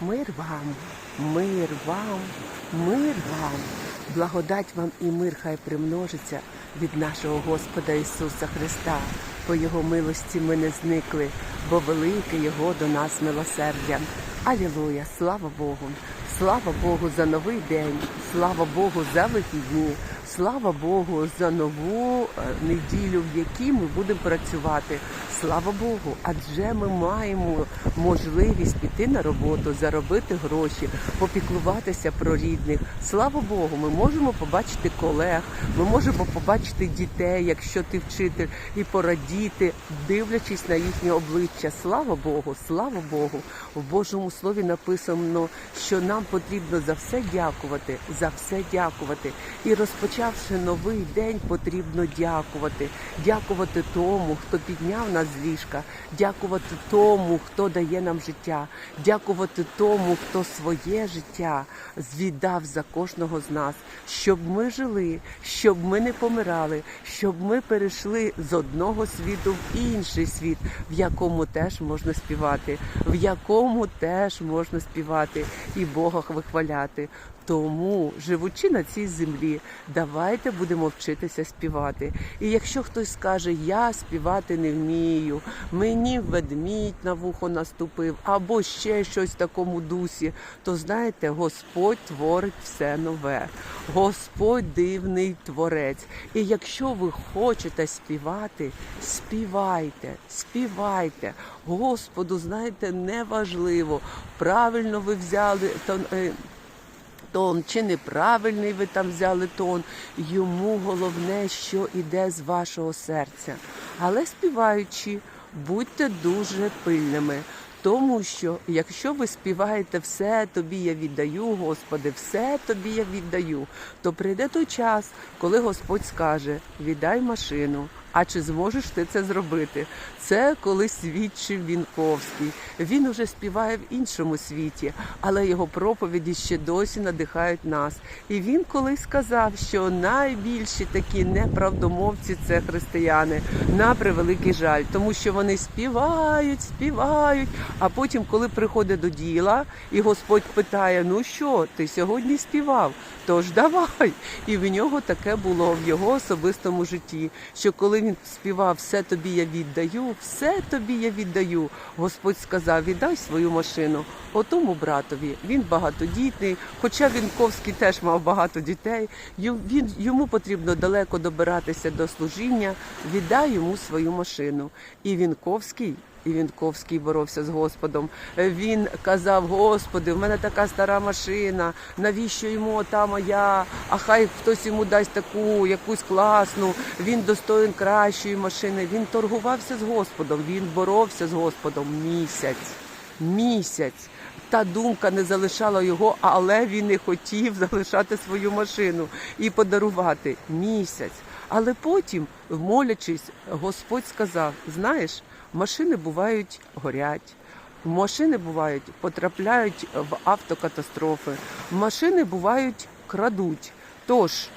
Мир вам, мир вам, мир вам. Благодать вам і мир хай примножиться від нашого Господа Ісуса Христа. По Його милості ми не зникли, бо велике Його до нас милосердя. Алілуя! Слава Богу! Слава Богу за новий день, слава Богу за вихідні, слава Богу за нову е, неділю, в якій ми будемо працювати. Слава Богу, адже ми маємо можливість піти на роботу, заробити гроші, попіклуватися про рідних. Слава Богу, ми можемо побачити колег, ми можемо побачити дітей, якщо ти вчитель, і порадіти, дивлячись на їхнє обличчя. Слава Богу, слава Богу. В Божому слові написано, що нам потрібно за все дякувати, за все дякувати. І розпочавши новий день, потрібно дякувати. Дякувати тому, хто підняв нас з ліжка, дякувати тому, хто дає нам життя, дякувати тому, хто своє життя звіддав за кожного з нас, щоб ми жили, щоб ми не помирали, щоб ми перейшли з одного світу в інший світ, в якому теж можна співати, в якому теж можна співати і Бога вихваляти. Тому, живучи на цій землі, давайте будемо вчитися співати. І якщо хтось скаже, я співати не вмію, мені ведмідь на вухо наступив, або ще щось в такому дусі, то знаєте, Господь творить все нове. Господь дивний творець. І якщо ви хочете співати, співайте, співайте. Господу, знаєте, неважливо, правильно ви взяли тон. чи неправильний ви там взяли тон. Йому головне, що іде з вашого серця. Але співаючи, будьте дуже пильними. Тому що якщо ви співаєте все тобі я віддаю, Господи, все тобі я віддаю, то прийде той час, коли Господь скаже: віддай машину. А чи зможеш ти це зробити? Це коли свідчив Вінковський. Він уже співає в іншому світі, але його проповіді ще досі надихають нас. І він колись сказав, що найбільші такі неправдомовці це християни на превеликий жаль, тому що вони співають, співають. А потім, коли приходить до діла, і Господь питає: Ну що, ти сьогодні співав? Тож давай. І в нього таке було в його особистому житті. Що коли він співав все тобі я віддаю, все тобі я віддаю. Господь сказав: віддай свою машину. Отому братові він багатодітний, хоча Вінковський теж мав багато дітей. Він йому потрібно далеко добиратися до служіння. Віддай йому свою машину. І Вінковський. І Вінковський боровся з Господом. Е, Він казав: Господи, в мене така стара машина. Навіщо йому та моя? А хай хтось йому дасть таку якусь класну. Він достоїн кращої машини. Він торгувався з Господом. Він боровся з Господом місяць. Місяць. Та думка не залишала його, але він не хотів залишати свою машину і подарувати місяць. Але потім, молячись, Господь сказав: знаєш, машини бувають горять. Машини бувають, потрапляють в автокатастрофи, машини бувають крадуть. Тож,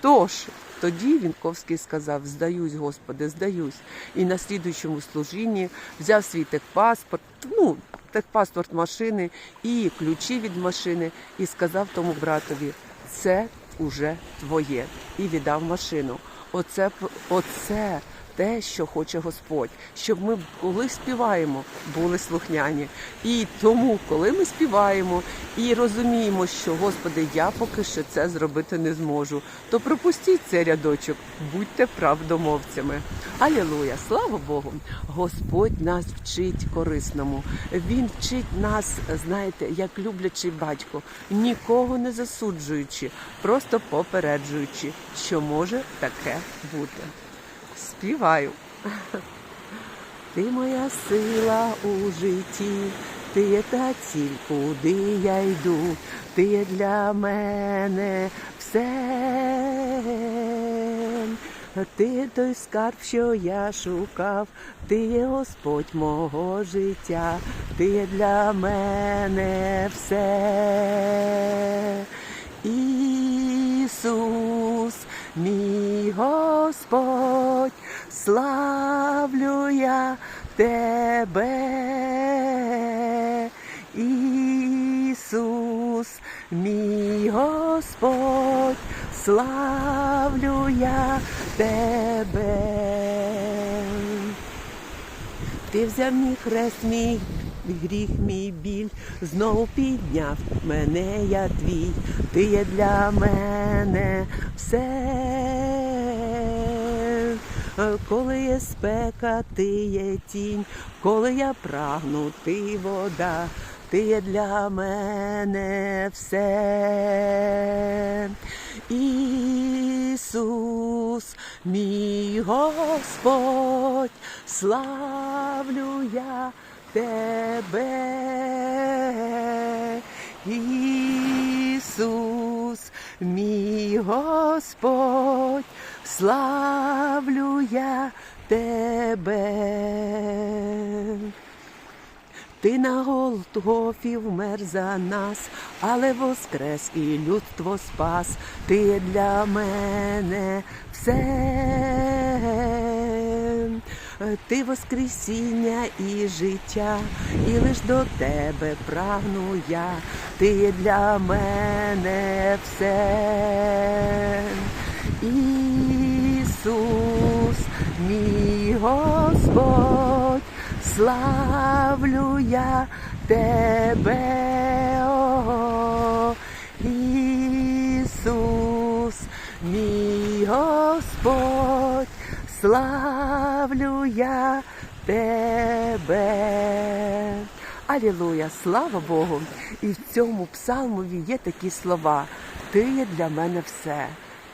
тож, тоді Вінковський сказав: Здаюсь, Господи, здаюсь. І на слідуючому служінні взяв свій техпаспорт, ну, техпаспорт машини і ключі від машини, і сказав тому братові: це уже твоє. І віддав машину. Оце, оце те, що хоче Господь, щоб ми, коли співаємо, були слухняні. І тому, коли ми співаємо і розуміємо, що Господи, я поки що це зробити не зможу, то пропустіть цей рядочок, будьте правдомовцями. Алілуя! Слава Богу! Господь нас вчить корисному. Він вчить нас, знаєте, як люблячий батько, нікого не засуджуючи, просто попереджуючи, що може таке бути. Співаю. Ти моя сила у житті, ти є та ціль, куди я йду, ти є для мене все. Ти той скарб, що я шукав, ти є Господь мого життя, ти є для мене все. Ісус, мій Господь, славлю я тебе. Ісус, мій Господь, славлю я тебе. Ти взяв мій хрест, мій гріх, мій біль, знову підняв мене, я твій, ти є для мене все. Коли є спека, ти є тінь, коли я прагну, ти вода, ти є для мене все. Ісус, мій Господь, славлю я тебе. Ісус, мій Господь, славлю я тебе. Ти на Голгофі вмер за нас, але воскрес і людство спас. Ти для мене все. Ти воскресіння і життя, і лиш до тебе прагну я. Ти для мене все. Ісус, мій Господь, славлю я тебе, О, Ісус, мій Господь, славлю я тебе. Алілуя, слава Богу! І в цьому псалмові є такі слова: Ти є для мене все.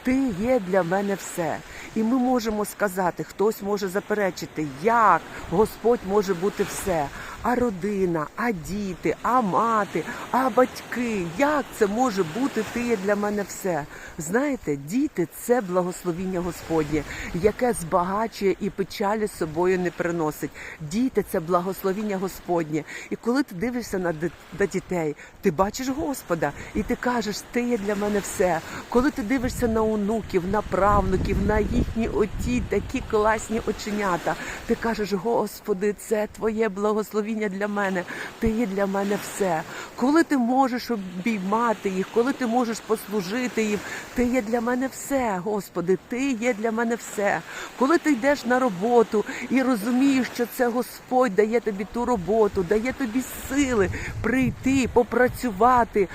Ти є для мене все. І ми можемо сказати, хтось може заперечити, як Господь може бути все. А родина, а діти, а мати, а батьки. Як це може бути? Ти є для мене все. Знаєте, діти це благословіння Господнє, яке збагачує і печалі з собою не приносить. Діти це благословіння Господнє. І коли ти дивишся на на дітей, ти бачиш Господа, і ти кажеш, ти є для мене все. Коли ти дивишся на онуків, на правнуків, на їхні оті такі класні оченята, ти кажеш, Господи, це твоє благословіння для мене. Ти є для мене все. Коли ти можеш обіймати їх, коли ти можеш послужити їм, ти є для мене все, Господи, ти є для мене все. Коли ти йдеш на роботу і розумієш, що це Господь дає тобі ту роботу, дає тобі сили прийти, попрацювати,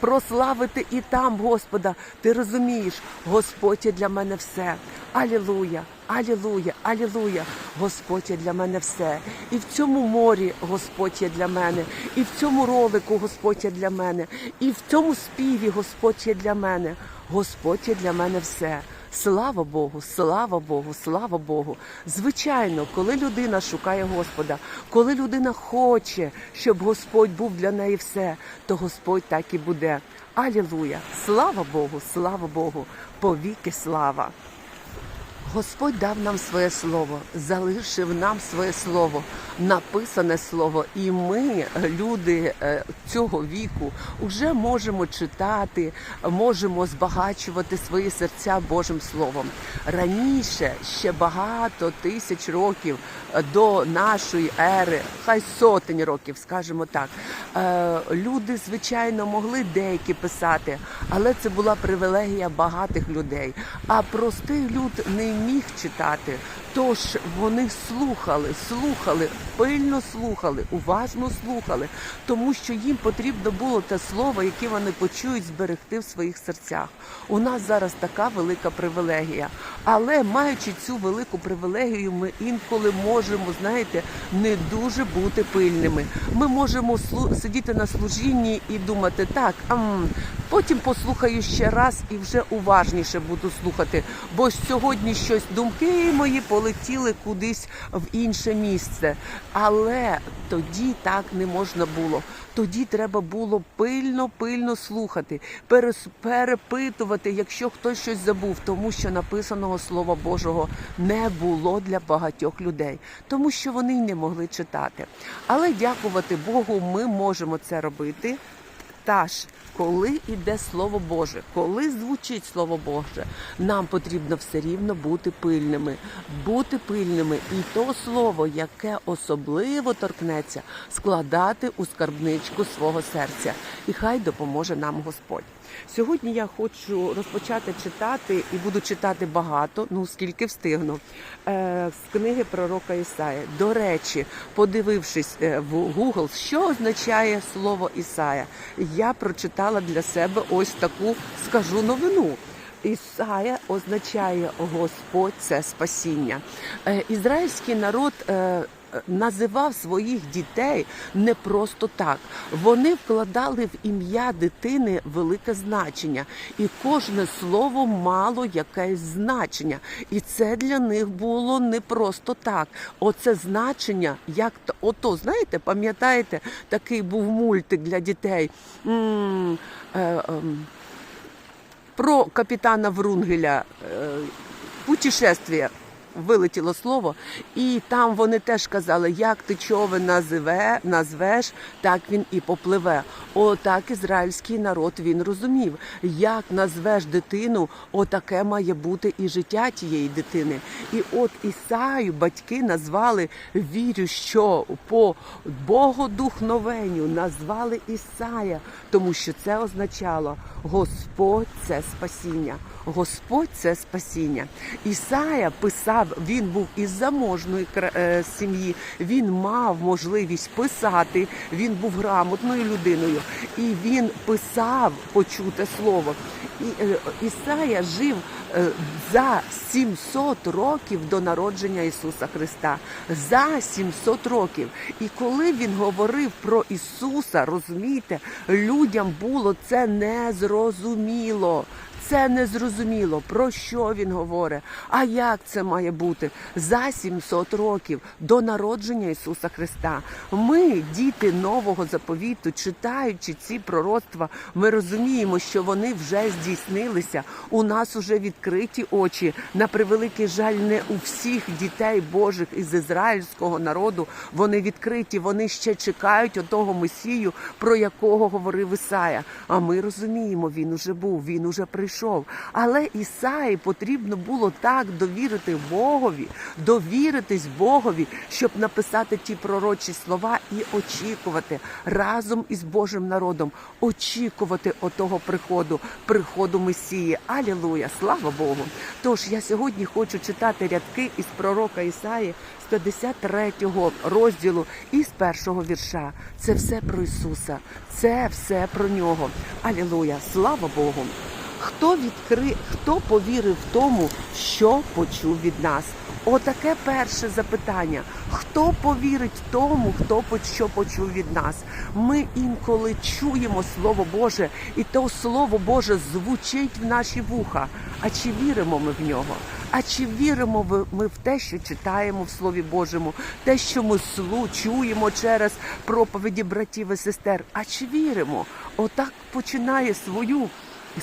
прославити і там Господа. Ти розумієш, Господь є для мене все. Алілуя, алілуя, алілуя. Господь є для мене все. І в цьому морі Господь є для мене, і в цьому ролику Господь є для мене, і в цьому співі Господь є для мене. Господь є для мене все. Слава Богу, слава Богу, слава Богу. Звичайно, коли людина шукає Господа, коли людина хоче, щоб Господь був для неї все, то Господь так і буде. Алілуя! Слава Богу, слава Богу, повіки слава. Господь дав нам своє слово, залишив нам своє слово, написане слово, і ми, люди е, цього віку, вже можемо читати, можемо збагачувати свої серця Божим Словом. Раніше, ще багато тисяч років е, до нашої ери, хай сотень років, скажімо так, е, люди, звичайно, могли деякі писати, але це була привілегія багатих людей. А простий люд не міг читати. Тож вони слухали, слухали, пильно слухали, уважно слухали, тому що їм потрібно було те слово, яке вони почують зберегти в своїх серцях. У нас зараз така велика привілегія. Але маючи цю велику привілегію, ми інколи можемо, знаєте, не дуже бути пильними. Ми можемо сидіти на служінні і думати, так, ам, потім послухаю ще раз і вже уважніше буду слухати. Бо сьогодні щось думки мої полетіли кудись в інше місце. Але тоді так не можна було. Тоді треба було пильно, пильно слухати, перепитувати, якщо хтось щось забув, тому що написаного Слова Божого не було для багатьох людей, тому що вони не могли читати. Але дякувати Богу, ми можемо це робити. Та ж, коли йде Слово Боже, коли звучить Слово Боже, нам потрібно все рівно бути пильними, бути пильними, і то слово, яке особливо торкнеться, складати у скарбничку свого серця. І хай допоможе нам Господь. Сьогодні я хочу розпочати читати і буду читати багато, ну скільки встигну, е, з книги пророка Ісая. До речі, подивившись е, в Google, що означає слово Ісая, я прочитала для себе ось таку скажу новину. Ісая означає Господь це спасіння. Е, Ізраїльський народ. Називав своїх дітей не просто так. Вони вкладали в ім'я дитини велике значення, і кожне слово мало якесь значення. І це для них було не просто так. Оце значення, як то, ото, знаєте, пам'ятаєте, такий був мультик для дітей. Е, ем, про капітана Врунгеля е, путешествие. Вилетіло слово, і там вони теж казали, як ти човен називе, назвеш, так він і попливе. Отак ізраїльський народ він розумів. Як назвеш дитину, отаке має бути і життя тієї дитини. І от Ісаю батьки назвали вірю, що по Богодухновенню назвали Ісая, тому що це означало Господь це спасіння. Господь це спасіння. Ісая писав, він був із заможної е, сім'ї, він мав можливість писати, він був грамотною людиною, і він писав почуте слово. І е, Ісая жив е, за 700 років до народження Ісуса Христа. За 700 років. І коли він говорив про Ісуса, розумієте, людям було це незрозуміло. Це незрозуміло, про що він говорить. А як це має бути за 700 років до народження Ісуса Христа? Ми, діти нового заповіту, читаючи ці пророцтва, ми розуміємо, що вони вже здійснилися. У нас уже відкриті очі. На превеликий жаль, не у всіх дітей Божих із ізраїльського народу вони відкриті. Вони ще чекають отого Месію, про якого говорив Ісая. А ми розуміємо, він уже був, він уже прийшов. Але Ісаї потрібно було так довірити Богові, довіритись Богові, щоб написати ті пророчі слова і очікувати разом із Божим народом, очікувати отого приходу, приходу Месії. Алілуя! Слава Богу! Тож я сьогодні хочу читати рядки із пророка Ісаї з 53 розділу і з першого вірша. Це все про Ісуса, це все про нього. Алілуя! Слава Богу! Хто відкри... хто повірив тому, що почув від нас? Отаке перше запитання. Хто повірить тому, хто що почув від нас? Ми інколи чуємо Слово Боже, і то Слово Боже звучить в наші вуха. А чи віримо ми в нього? А чи віримо ми в те, що читаємо в Слові Божому, те, що ми слу чуємо через проповіді братів і сестер? А чи віримо? Отак починає свою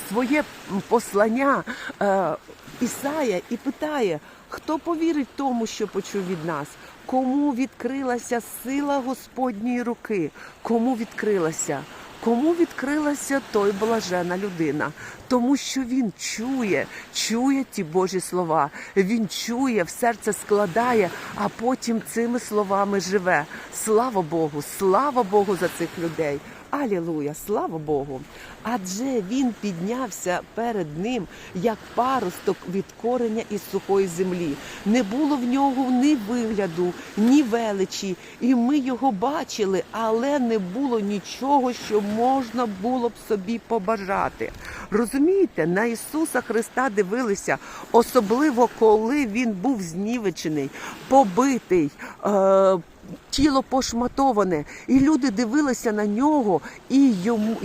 своє послання е, Ісая і питає, хто повірить тому, що почув від нас, кому відкрилася сила Господньої руки, кому відкрилася. Кому відкрилася той блажена людина, тому що він чує, чує ті Божі слова. Він чує, в серце складає, а потім цими словами живе. Слава Богу, слава Богу за цих людей. Алілуя, слава Богу. Адже він піднявся перед ним як паросток від кореня із сухої землі. Не було в нього ні вигляду, ні величі, і ми його бачили, але не було нічого, що можна було б собі побажати. Розумієте, на Ісуса Христа дивилися, особливо коли він був знівечений, побитий. Тіло пошматоване, і люди дивилися на нього, і йому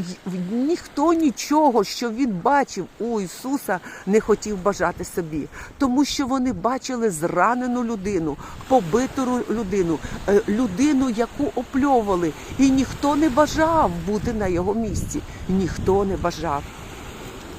ніхто нічого, що він бачив у Ісуса, не хотів бажати собі, тому що вони бачили зранену людину, побиту людину, е, людину, яку опльовували, і ніхто не бажав бути на його місці. Ніхто не бажав.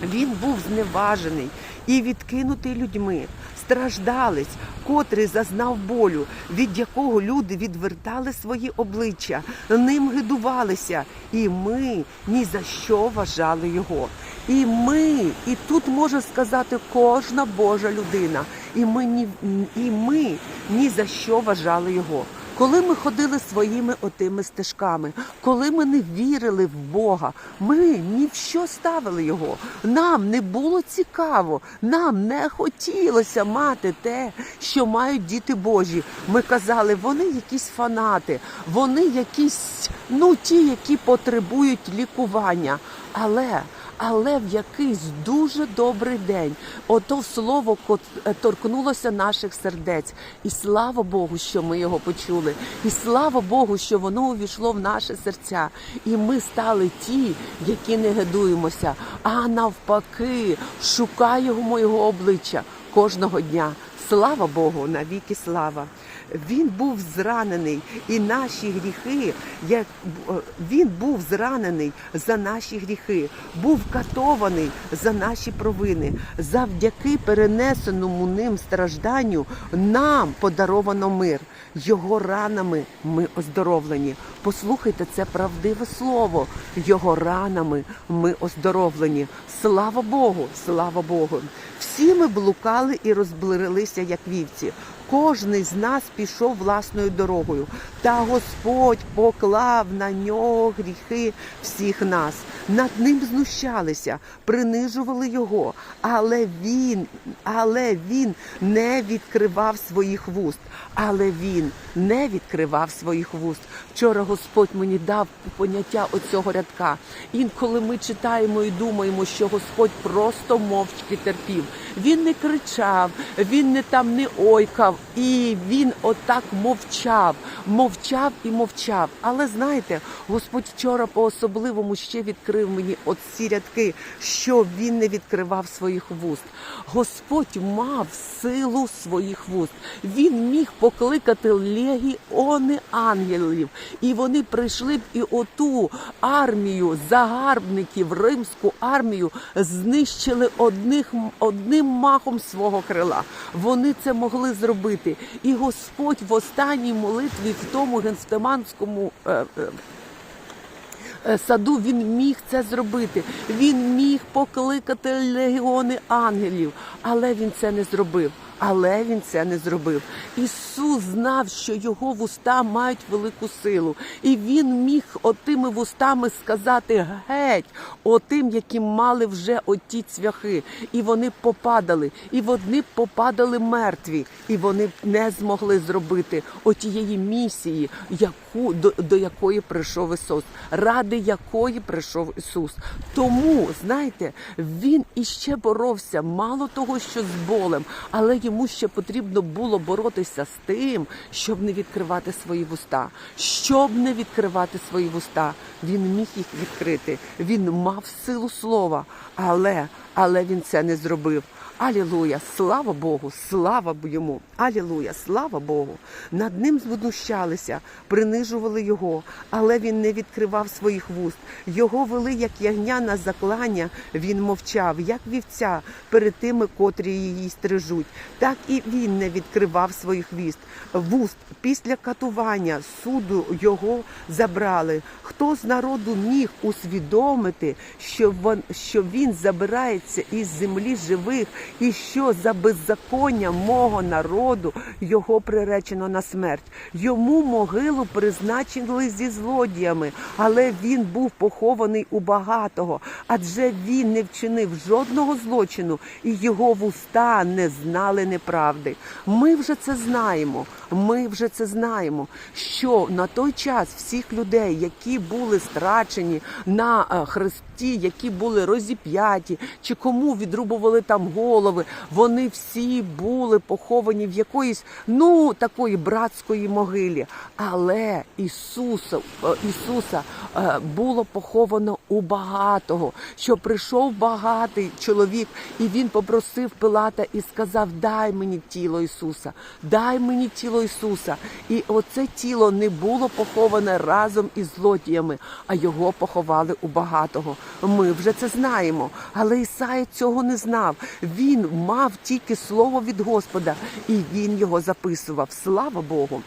Він був зневажений і відкинутий людьми. Страждалець, котрий зазнав болю, від якого люди відвертали свої обличчя, ним гидувалися, і ми ні за що вважали його. І ми, і тут може сказати кожна Божа людина, і ми ні, і ми ні за що вважали його. Коли ми ходили своїми отими стежками, коли ми не вірили в Бога, ми ні в що ставили його. Нам не було цікаво, нам не хотілося мати те, що мають діти Божі. Ми казали, вони якісь фанати, вони якісь, ну ті, які потребують лікування. Але але в якийсь дуже добрий день ото слово е, торкнулося наших сердець. І слава Богу, що ми його почули. І слава Богу, що воно увійшло в наші серця. І ми стали ті, які не гидуємося, а навпаки, шукаємо його обличчя кожного дня. Слава Богу, навіки слава. Він був зранений, і наші гріхи, як е, він був зранений за наші гріхи, був катований за наші провини. Завдяки перенесеному ним стражданню нам подаровано мир. Його ранами ми оздоровлені. Послухайте, це правдиве слово. Його ранами ми оздоровлені. Слава Богу, слава Богу. Всі ми блукали і розблирилися, як вівці. Кожний з нас пішов власною дорогою, та Господь поклав на нього гріхи всіх нас. Над ним знущалися, принижували його, але він, але він не відкривав своїх вуст. Але він не відкривав своїх вуст. Вчора Господь мені дав поняття оцього рядка. Інколи ми читаємо і думаємо, що Господь просто мовчки терпів. Він не кричав, він не там не ойкав, і він отак мовчав, мовчав і мовчав. Але знаєте, Господь вчора по-особливому ще відкрив мені оці рядки, що він не відкривав своїх вуст. Господь мав силу своїх вуст. Він міг покликати легіони ангелів, і вони прийшли б і оту армію загарбників, римську армію знищили одних, одним махом свого крила. Вони це могли зробити. І Господь в останній молитві в тому генстеманському. Е, е, Саду він міг це зробити. Він міг покликати легіони ангелів, але він це не зробив. Але він це не зробив. Ісус знав, що його вуста мають велику силу, і він міг отими вустами сказати геть, отим, які мали вже оті цвяхи, і вони попадали, і вони попадали мертві, і вони не змогли зробити отієї місії, яку до, до якої прийшов Ісус, ради якої прийшов Ісус. Тому знаєте, він іще боровся, мало того, що з болем, але йому ще потрібно було боротися з тим, щоб не відкривати свої вуста. Щоб не відкривати свої вуста, він міг їх відкрити. Він мав силу слова, але, але він це не зробив. Алілуя, слава Богу, слава йому. Алілуя, слава Богу. Над ним знущалися, принижували його, але він не відкривав своїх вуст. Його вели, як ягня на заклання, він мовчав, як вівця перед тими, котрі її стрижуть. Так і він не відкривав своїх віст. Вуст після катування суду його забрали. Хто з народу міг усвідомити, що він забирається із землі живих, і що за беззаконня мого народу його приречено на смерть? Йому могилу призначили зі злодіями, але він був похований у багатого, адже він не вчинив жодного злочину, і його вуста не знали неправди. Ми вже це знаємо. Ми вже це знаємо, що на той час всіх людей, які були страчені на е, хресті, які були розіп'яті, чи кому відрубували там голови, вони всі були поховані в якоїсь ну такої братської могилі. Але Ісуса, е, Ісуса було поховано у багатого, що прийшов багатий чоловік, і він попросив Пилата і сказав: Дай мені тіло Ісуса, дай мені тіло Ісуса. І оце тіло не було поховане разом із злодіями, а його поховали у багатого. Ми вже це знаємо. Але Ісая цього не знав. Він мав тільки слово від Господа, і він його записував. Слава Богу.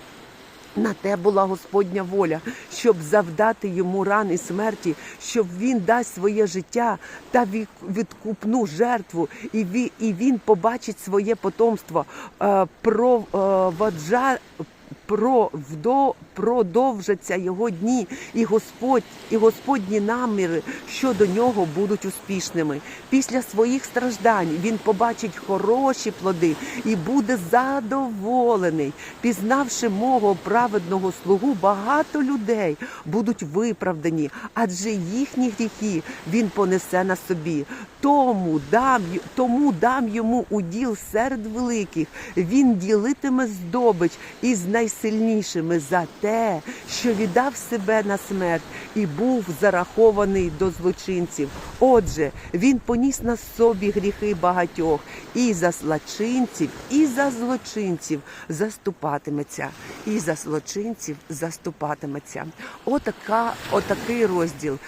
На те була Господня воля, щоб завдати йому рани смерті, щоб він дасть своє життя та відкупну жертву, і він, побачить своє потомство, е, проводжа, продовжаться його дні, і Господь, і Господні наміри щодо нього будуть успішними. Після своїх страждань він побачить хороші плоди і буде задоволений. Пізнавши мого праведного слугу, багато людей будуть виправдані, адже їхні гріхи він понесе на собі. Тому дам, тому дам йому уділ серед великих. Він ділитиме здобич із найсильнішими за те, що віддав себе на смерть і був зарахований до злочинців. Отже, він поніс на собі гріхи багатьох, і за злочинців, і за злочинців заступатиметься, і за злочинців заступатиметься. Отака, отакий розділ.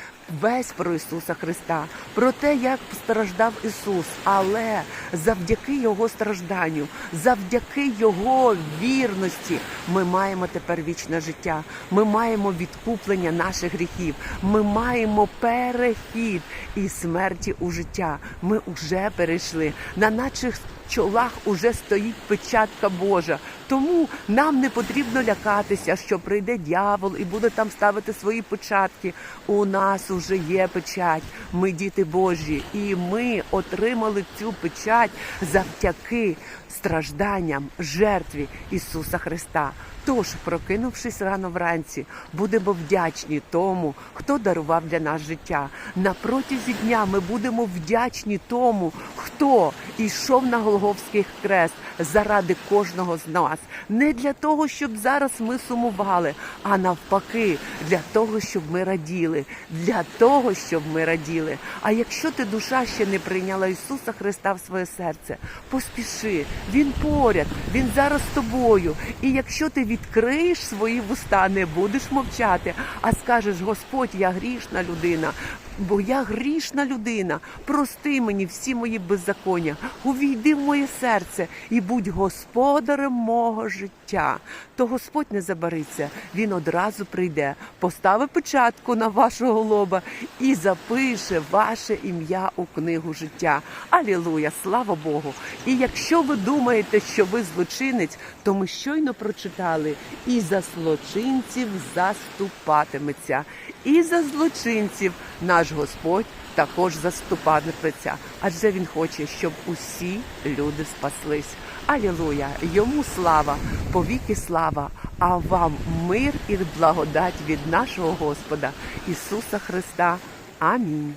Весь про Ісуса Христа, про те, як страждав Ісус, але завдяки Його стражданню, завдяки Його вірності, ми маємо тепер вічне життя. Ми маємо відкуплення наших гріхів. Ми маємо перехід із смерті у життя. Ми вже перейшли. На наших чолах уже стоїть печатка Божа. Тому нам не потрібно лякатися, що прийде дьявол і буде там ставити свої печатки. У нас уже є печать. Ми діти Божі, і ми отримали цю печать завдяки стражданням, жертві Ісуса Христа. Тож, прокинувшись рано вранці, будемо вдячні тому, хто дарував для нас життя. На протязі дня ми будемо вдячні тому, хто йшов на Голговський хрест заради кожного з нас. Не для того, щоб зараз ми сумували, а навпаки, для того, щоб ми раділи, для того, щоб ми раділи. А якщо ти душа ще не прийняла Ісуса Христа в своє серце, поспіши, Він поряд, Він зараз з тобою. І якщо ти відкриєш свої вуста, не будеш мовчати, а скажеш, Господь, я грішна людина. Бо я грішна людина, прости мені всі мої беззаконня, увійди в моє серце і будь господарем мого життя. То Господь не забариться, Він одразу прийде, поставить печатку на вашого лоба і запише ваше ім'я у книгу життя. Алілуя, слава Богу! І якщо ви думаєте, що ви злочинець, то ми щойно прочитали і за злочинців заступатиметься, і за злочинців наш Господь також заступатиметься, адже він хоче, щоб усі люди спаслись. Алілуя! Йому слава, повіки слава, а вам мир і благодать від нашого Господа Ісуса Христа. Амінь.